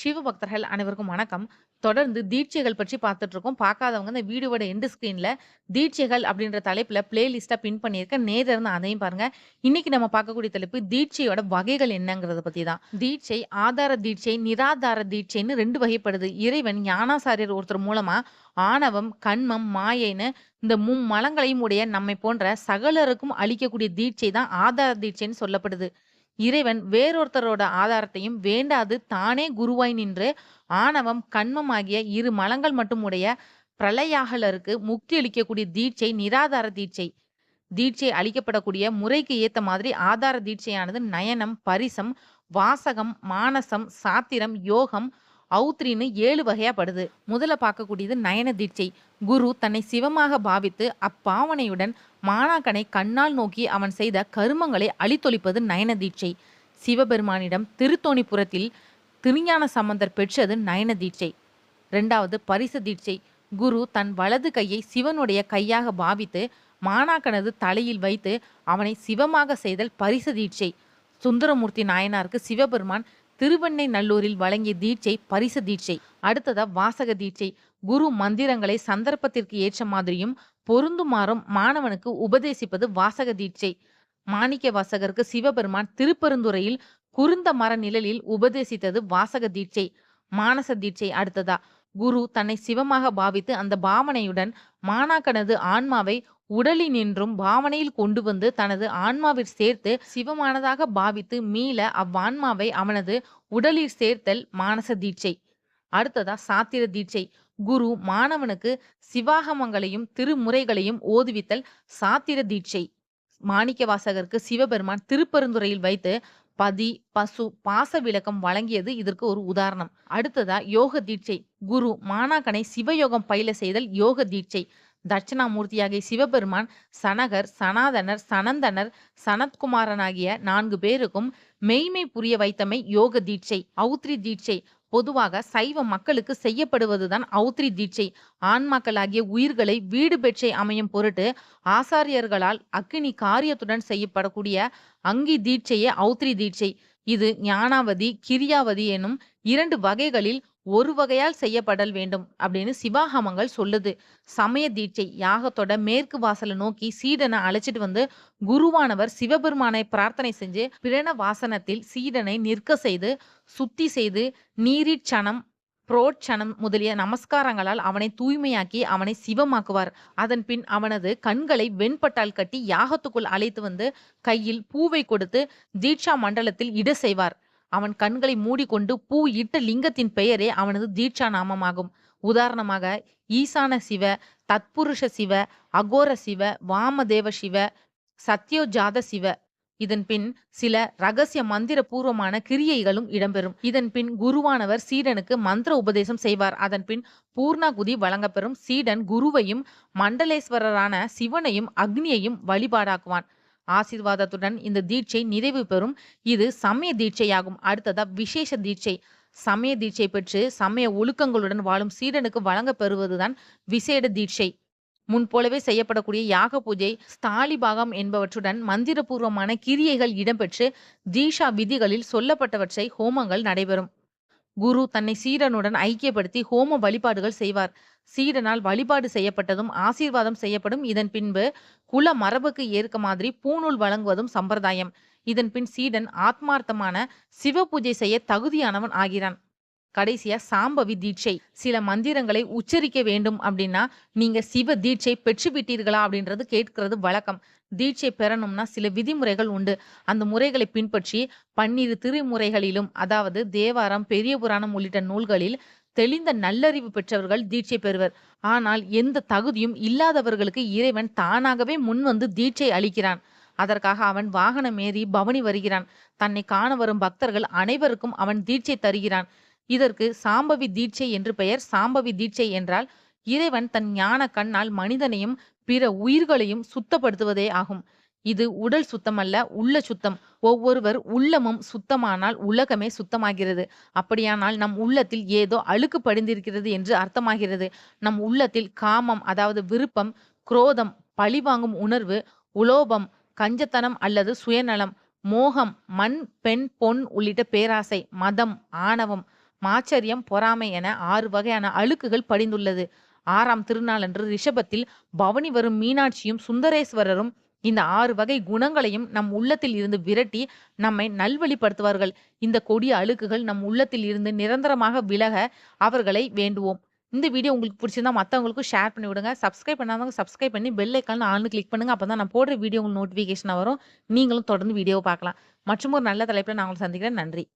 சிவபக்தர்கள் அனைவருக்கும் வணக்கம். தொடர்ந்து தீட்சைகள் பற்றி பார்த்துட்டு இருக்கோம். பார்க்காதவங்க இந்த வீடியோட எண்டு ஸ்க்ரீனில் தீட்சைகள் அப்படின்ற தலைப்பில் பிளேலிஸ்ட்டாக பின் பண்ணியிருக்கேன். நேர்ல அதையும் பாருங்க. இன்னைக்கு நம்ம பார்க்கக்கூடிய தலைப்பு தீட்சையோட வகைகள் என்னங்கிறத பற்றி தான். தீட்சை, ஆதார தீட்சை, நிராதார தீட்சைன்னு ரெண்டு வகைப்படுது. இறைவன் ஞானாசாரியர் ஒருத்தர் மூலமாக ஆணவம், கண்மம் மாயைன்னு இந்த மும்மலங்களையும் உடைய நம்மை போன்ற சகலருக்கும் அளிக்கக்கூடிய தீட்சை தான் ஆதார தீட்சைன்னு சொல்லப்படுது. இறைவன் வேறொருத்தரோட ஆதாரத்தையும் வேண்டாது தானே குருவாய் நின்று ஆணவம், கண்மம் ஆகிய இரு மலங்கள் மட்டும் உடைய பிரளயாகலருக்கு முக்தி அளிக்கக்கூடிய தீட்சை நிராதார தீட்சை. தீட்சை அளிக்கப்படக்கூடிய முறைக்கு ஏத்த மாதிரி ஆதார தீட்சையானது நயனம், பரிசம், வாசகம், மானசம், சாத்திரம், யோகம், அவுத்ரின்னு ஏழு வகையா படுது. முதல்ல பார்க்கக்கூடியது நயன தீட்சை. குரு தன்னை சிவமாக பாவித்து அப்பாவனையுடன் மாணாக்கனை கண்ணால் நோக்கி அவன் செய்த கருமங்களை அழித்தொழிப்பது நயன தீட்சை. சிவபெருமானிடம் திருத்தோணிபுரத்தில் திருஞான சம்பந்தர் பெற்றது நயன தீட்சை. ரெண்டாவது பரிச தீட்சை. குரு தன் வலது கையை சிவனுடைய கையாக பாவித்து மாணாக்கனது தலையில் வைத்து அவனை சிவமாக செய்தல் பரிச தீட்சை. சுந்தரமூர்த்தி நாயனாருக்கு சிவபெருமான் திருவெண்ணை நல்லூரில் வழங்கிய தீட்சை பரிச தீட்சை. அடுத்ததா வாசக தீட்சை. குரு மந்திரங்களை சந்தர்ப்பத்திற்கு ஏற்ற மாதிரியும் பொருந்துமாறும் மாணவனுக்கு உபதேசிப்பது வாசக தீட்சை. மாணிக்க வாசகருக்கு சிவபெருமான் திருப்பெருந்துறையில் குருந்த மர நிழலில் உபதேசித்தது வாசக தீட்சை. மானச தீட்சை அடுத்ததா. குரு தன்னை சிவமாக பாவித்து அந்த பாவனையுடன் மாணாக்கனது ஆன்மாவை உடலினின்றும் பாவனையில் கொண்டு வந்து தனது ஆன்மாவில் சேர்த்து சிவமானதாக பாவித்து மீள அவ்வான்மாவை அவனது உடலில் சேர்த்தல் மானச தீட்சை. அடுத்ததா சாத்திர தீட்சை. குரு மாணவனுக்கு சிவாகமங்களையும் திருமுறைகளையும் ஓதுவித்தல் சாத்திர தீட்சை. மாணிக்கவாசகருக்கு சிவபெருமான் திருப்பெருந்துறையில் வைத்து பதி, பசு, பாச விளக்கம் வழங்கியது இதற்கு ஒரு உதாரணம். அடுத்ததா யோக தீட்சை. குரு மாணாக்கனை சிவயோகம் பயில செய்தல் யோக தீட்சை. தட்சணாமூர்த்தியாகிய சிவபெருமான் சனகர், சனாதனர், சனந்தனர், சனத்குமாரனாகிய நான்கு பேருக்கும் மெய்மை புரிய வைத்தமை யோக தீட்சை. அவுத்ரி தீட்சை. பொதுவாக சைவ மக்களுக்கு செய்யப்படுவதுதான் அவுத்ரி தீட்சை. ஆன்மாக்களாகிய உயிர்களை வீடு பெற்றை அமையும் பொருட்டு ஆசாரியர்களால் அக்கினி காரியத்துடன் செய்யப்படக்கூடிய அங்கி தீட்சையே அவுத்ரி தீட்சை. இது ஞானாவதி, கிரியாவதி எனும் இரண்டு வகைகளில் ஒரு வகையால் செய்யப்படல் வேண்டும் அப்படின்னு சிவாகமங்கள் சொல்லுது. சமய தீட்சை. யாகத்தோட மேற்கு வாசலை நோக்கி சீடனை அழைச்சிட்டு வந்து குருவானவர் சிவபெருமானை பிரார்த்தனை செஞ்சு பிரண வாசனத்தில் சீடனை நிற்க செய்து சுத்தி செய்து நீரிச்சனம் புரோட்சணம் முதலிய நமஸ்காரங்களால் அவனை தூய்மையாக்கி அவனை சிவமாக்குவார். அதன் பின் அவனது கண்களை வெண்பட்டால் கட்டி யாகத்துக்குள் அழைத்து வந்து கையில் பூவை கொடுத்து தீட்சா மண்டலத்தில் இட செய்வார். அவன் கண்களை மூடிக்கொண்டு பூ இட்ட லிங்கத்தின் பெயரே அவனது தீட்சா நாமமாகும். உதாரணமாக ஈசான சிவ, தத்புருஷ சிவ, அகோர சிவ, வாமதேவ சிவ, சத்யோஜாத சிவ. இதன் பின் சில ரகசிய மந்திர பூர்வமான கிரியைகளும் இடம்பெறும். இதன்பின் குருவானவர் சீடனுக்கு மந்திர உபதேசம் செய்வார். அதன்பின் பூர்ணாகுதி வழங்கப்பெறும். சீடன் குருவையும் மண்டலேஸ்வரரான சிவனையும் அக்னியையும் வழிபாடாக்குவான். ஆசீர்வாதத்துடன் இந்த தீட்சை நிறைவு பெறும். இது சமய தீட்சையாகும். அடுத்ததா விசேஷ தீட்சை. சமய தீட்சை பெற்று சமய ஒழுக்கங்களுடன் வாழும் சீடனுக்கு வழங்க பெறுவதுதான் விசேட தீட்சை. முன்போலவே செய்யப்படக்கூடிய யாக பூஜை, ஸ்தாலிபாகம் என்பவற்றுடன் மந்திரபூர்வமான கிரியைகள் இடம்பெற்று தீஷா விதிகளில் சொல்லப்பட்டவற்றை ஹோமங்கள் நடைபெறும். குரு தன்னை சீடனுடன் ஐக்கியப்படுத்தி ஹோம வழிபாடுகள் செய்வார். சீடனால் வழிபாடு செய்யப்பட்டதும் ஆசீர்வாதம் செய்யப்படும். இதன் பின்பு குல மரபுக்கு ஏற்க மாதிரி பூநூல் வழங்குவதும் சம்பிரதாயம். இதன்பின் சீடன் ஆத்மார்த்தமான சிவ பூஜை செய்ய தகுதியானவன் ஆகிறான். கடைசியா சாம்பவி தீட்சை. சில மந்திரங்களை உச்சரிக்க வேண்டும் அப்படின்னா நீங்க சிவ தீட்சை பெற்று விட்டீர்களா அப்படின்றது கேட்கிறது வழக்கம். தீட்சை பெறணும்னா சில விதிமுறைகள் உண்டு. அந்த முறைகளை பின்பற்றி பன்னிரு திருமுறைகளிலும் அதாவது தேவாரம், பெரிய புராணம் உள்ளிட்ட நூல்களில் தெளிந்த நல்லறிவு பெற்றவர்கள் தீட்சை பெறுவர். ஆனால் எந்த தகுதியும் இல்லாதவர்களுக்கு இறைவன் தானாகவே முன்வந்து தீட்சை அளிக்கிறான். அதற்காக அவன் வாகனம் ஏறி பவனி வருகிறான். தன்னை காண வரும் பக்தர்கள் அனைவருக்கும் அவன் தீட்சை தருகிறான். இதற்கு சாம்பவி தீட்சை என்று பெயர். சாம்பவி தீட்சை என்றால் இறைவன் தன் ஞான கண்ணால் மனிதனையும் பிற உயிர்களையும் சுத்தப்படுத்துவதே ஆகும். இது உடல் சுத்தமல்ல உள்ள சுத்தம். ஒவ்வொருவர் உள்ளமும் சுத்தமானால் உலகமே சுத்தமாகிறது. அப்படியானால் நம் உள்ளத்தில் ஏதோ அழுக்கு படிந்திருக்கிறது என்று அர்த்தமாகிறது. நம் உள்ளத்தில் காமம் அதாவது விருப்பம், குரோதம், பழிவாங்கும் உணர்வு, உலோபம், கஞ்சத்தனம் அல்லது சுயநலம், மோகம், மண், பெண், பொன் உள்ளிட்ட பேராசை, மதம், ஆணவம், மாச்சரியம், பொறாமை என ஆறு வகையான அழுக்குகள் படிந்துள்ளது. ஆறாம் திருநாளன்று ரிஷபத்தில் பவனி வரும் மீனாட்சியும், சுந்தரேஸ்வரரும் இந்த ஆறு வகை குணங்களையும் நம் உள்ளத்தில் இருந்து விரட்டி நம்மை நல்வழிப்படுத்துவார்கள். இந்த கொடிய அழுக்குகள் நம் உள்ளத்தில் இருந்து நிரந்தரமாக விலக அவர்களை வேண்டுவோம். இந்த வீடியோ உங்களுக்கு பிடிச்சிருந்தா மற்றவங்களுக்கும் ஷேர் பண்ணி விடுங்க. சப்ஸ்கிரைப் பண்ணாதவங்க சப்ஸ்கிரைப் பண்ணி பெல் ஐகான் ஆல்னு கிளிக் பண்ணுங்க. அப்போ தான் நான் போடுற வீடியோ உங்களுக்கு நோட்டிஃபிகேஷனா வரும். நீங்களும் தொடர்ந்து வீடியோவை பார்க்கலாம். மற்றும் ஒரு நல்ல தலைப்பில் நான் உங்கள சந்திக்கிறேன். நன்றி.